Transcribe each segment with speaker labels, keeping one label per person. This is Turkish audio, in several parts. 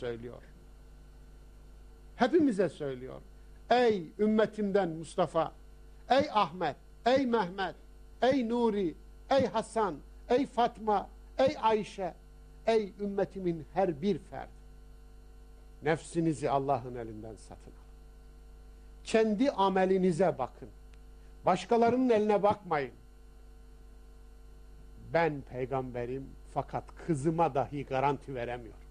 Speaker 1: söylüyor. Hepimize söylüyor. Ey ümmetimden Mustafa, ey Ahmet, ey Mehmet, ey Nuri, ey Hasan, ey Fatma, ey Ayşe, ey ümmetimin her bir fert. Nefsinizi Allah'ın elinden satın alın. Kendi amelinize bakın. Başkalarının eline bakmayın. Ben peygamberim fakat kızıma dahi garanti veremiyorum.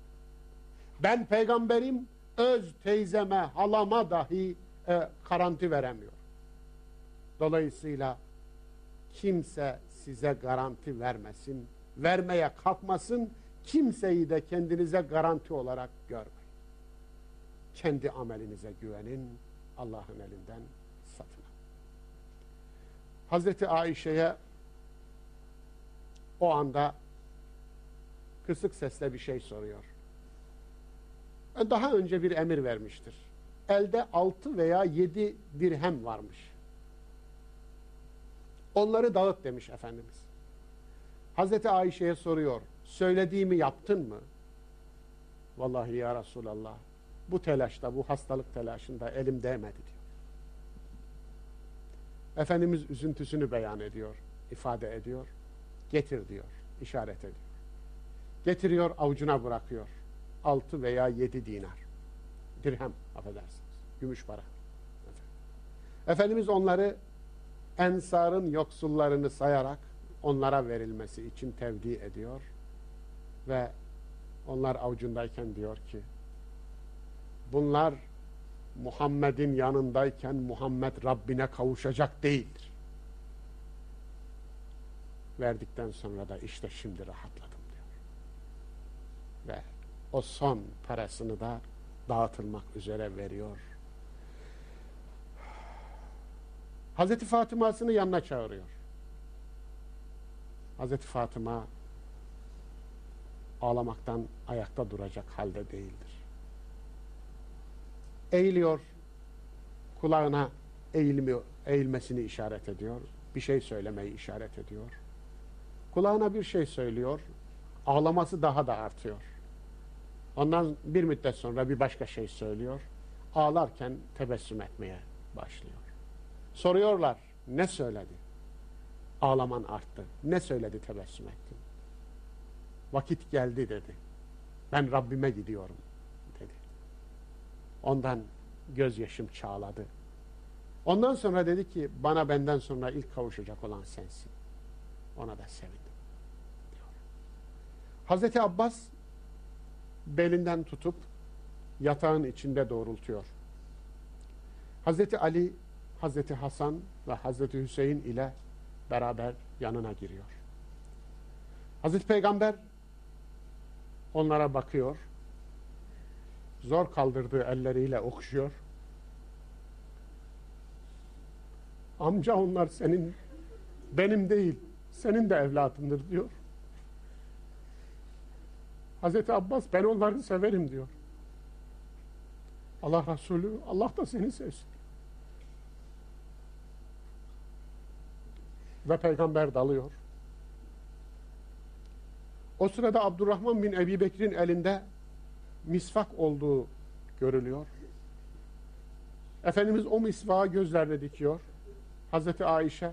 Speaker 1: Ben peygamberim öz teyzeme, halama dahi e, garanti veremiyor. Dolayısıyla kimse size garanti vermesin, vermeye kalkmasın, kimseyi de kendinize garanti olarak görmeyin. Kendi amelinize güvenin, Allah'ın elinden satın. Hazreti Ayşe'ye o anda kısık sesle bir şey soruyor. Daha önce bir emir vermiştir. Elde altı veya yedi dirhem varmış. Onları dağıt demiş Efendimiz. Hazreti Ayşe'ye soruyor. Söylediğimi yaptın mı? Vallahi ya Resulallah bu telaşta, bu hastalık telaşında elim değmedi diyor. Efendimiz üzüntüsünü beyan ediyor, ifade ediyor. Getir diyor, işaret ediyor. Getiriyor, avucuna bırakıyor. Altı veya yedi dinar. Dirhem, affedersiniz. Gümüş para. Efendimiz onları ensarın yoksullarını sayarak onlara verilmesi için tevdi ediyor. Ve onlar avucundayken diyor ki bunlar Muhammed'in yanındayken Muhammed Rabbine kavuşacak değildir. Verdikten sonra da işte şimdi rahatladım diyor. Ve o son parasını da dağıtılmak üzere veriyor. Hazreti Fatıma'sını yanına çağırıyor. Hazreti Fatıma ağlamaktan ayakta duracak halde değildir. Eğiliyor, kulağına eğilmi, eğilmesini işaret ediyor, bir şey söylemeyi işaret ediyor. Kulağına bir şey söylüyor, ağlaması daha da artıyor. Ondan bir müddet sonra bir başka şey söylüyor, ağlarken tebessüm etmeye başlıyor. Soruyorlar, ne söyledi? Ağlaman arttı. Ne söyledi tebessüm ettin? Vakit geldi dedi. Ben Rabbime gidiyorum dedi. Ondan gözyaşım çağladı. Ondan sonra dedi ki bana benden sonra ilk kavuşacak olan sensin. Ona da sevindim. Diyor. Hazreti Abbas belinden tutup yatağın içinde doğrultuyor. Hazreti Ali, Hazreti Hasan ve Hazreti Hüseyin ile beraber yanına giriyor. Hazreti Peygamber onlara bakıyor. Zor kaldırdığı elleriyle okşuyor. Amca onlar senin, benim değil, senin de evladındır diyor. Hazreti Abbas ben onları severim diyor. Allah Resulü Allah da seni sevsin. Ve peygamber dalıyor. O sırada Abdurrahman bin Ebi Bekir'in elinde misvak olduğu görülüyor. Efendimiz o misvağı gözlerine dikiyor. Hazreti Ayşe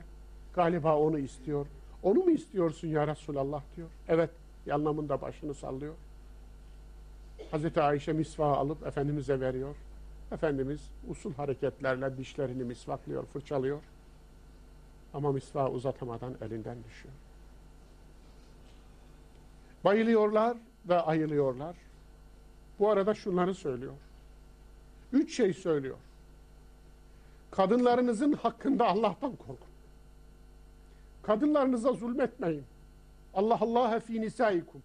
Speaker 1: galiba onu istiyor. Onu mu istiyorsun ya Resulallah diyor. Evet anlamında başını sallıyor. Hazreti Ayşe misvağı alıp Efendimiz'e veriyor. Efendimiz usul hareketlerle dişlerini misvaklıyor, fırçalıyor. Ama misvağı uzatamadan elinden düşüyor. Bayılıyorlar ve ayılıyorlar. Bu arada şunları söylüyor. Üç şey söylüyor. Kadınlarınızın hakkında Allah'tan korkun. Kadınlarınıza zulmetmeyin. Allah Allah fi nisaikum.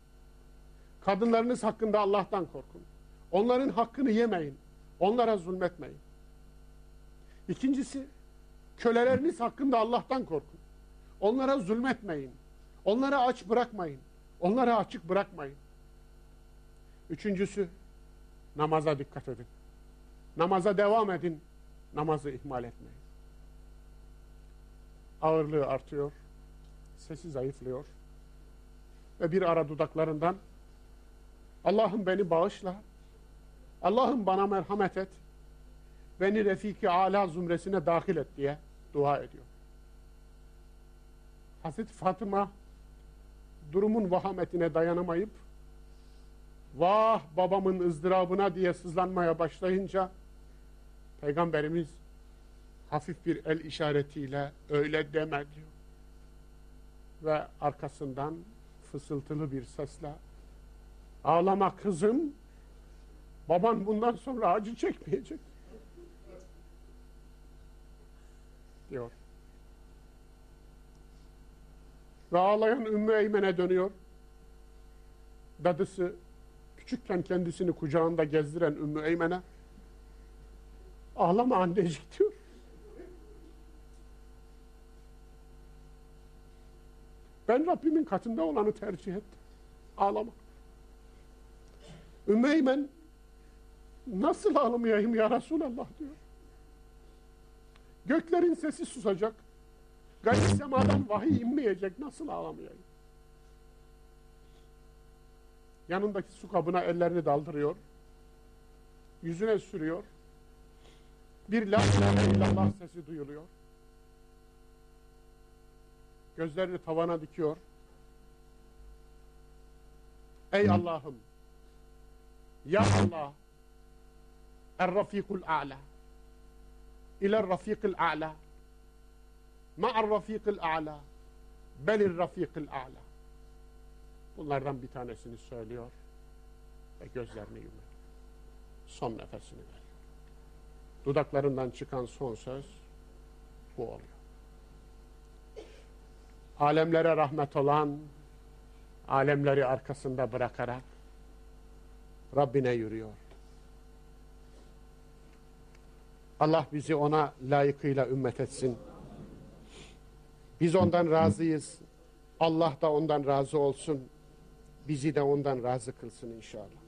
Speaker 1: Kadınlarınız hakkında Allah'tan korkun. Onların hakkını yemeyin. Onlara zulmetmeyin. İkincisi, köleleriniz hakkında Allah'tan korkun. Onlara zulmetmeyin. Onlara aç bırakmayın. Onlara açık bırakmayın. Üçüncüsü, namaza dikkat edin. Namaza devam edin. Namazı ihmal etmeyin. Ağırlığı artıyor. Sesi zayıflıyor. Ve bir ara dudaklarından Allah'ım beni bağışla. Allah'ım bana merhamet et. Beni Refiki Ala zümresine dahil et diye dua ediyor. Hazreti Fatıma durumun vahametine dayanamayıp vah babamın ızdırabına diye sızlanmaya başlayınca Peygamberimiz hafif bir el işaretiyle öyle deme diyor. Ve arkasından fısıltılı bir sesle ağlama kızım baban bundan sonra acı çekmeyecek diyor. Ve ağlayan Ümmü Eymen'e dönüyor. Dadısı küçükken kendisini kucağında gezdiren Ümmü Eymen'e ağlama annecik diyor. Ben Rabbimin katında olanı tercih ettim. Ağlama. Ümmü Eymen nasıl ağlamayayım ya Resulallah diyor. Göklerin sesi susacak. Gayri semadan vahiy inmeyecek. Nasıl ağlamayayım? Yanındaki su kabına ellerini daldırıyor. Yüzüne sürüyor. Bir la ilahe illallah sesi duyuluyor. Gözlerini tavana dikiyor. Ey Allah'ım! Ya Allah! Er-Rafikul A'la İler Rafikul A'la Ma'ar Rafikul A'la Belir Rafikul A'la Bunlardan bir tanesini söylüyor ve gözlerini yumuyor. Son nefesini veriyor. Dudaklarından çıkan son söz bu oluyor. Alemlere rahmet olan, alemleri arkasında bırakarak Rabbine yürüyor. Allah bizi ona layıkıyla ümmet etsin. Biz ondan razıyız. Allah da ondan razı olsun. Bizi de ondan razı kılsın inşallah.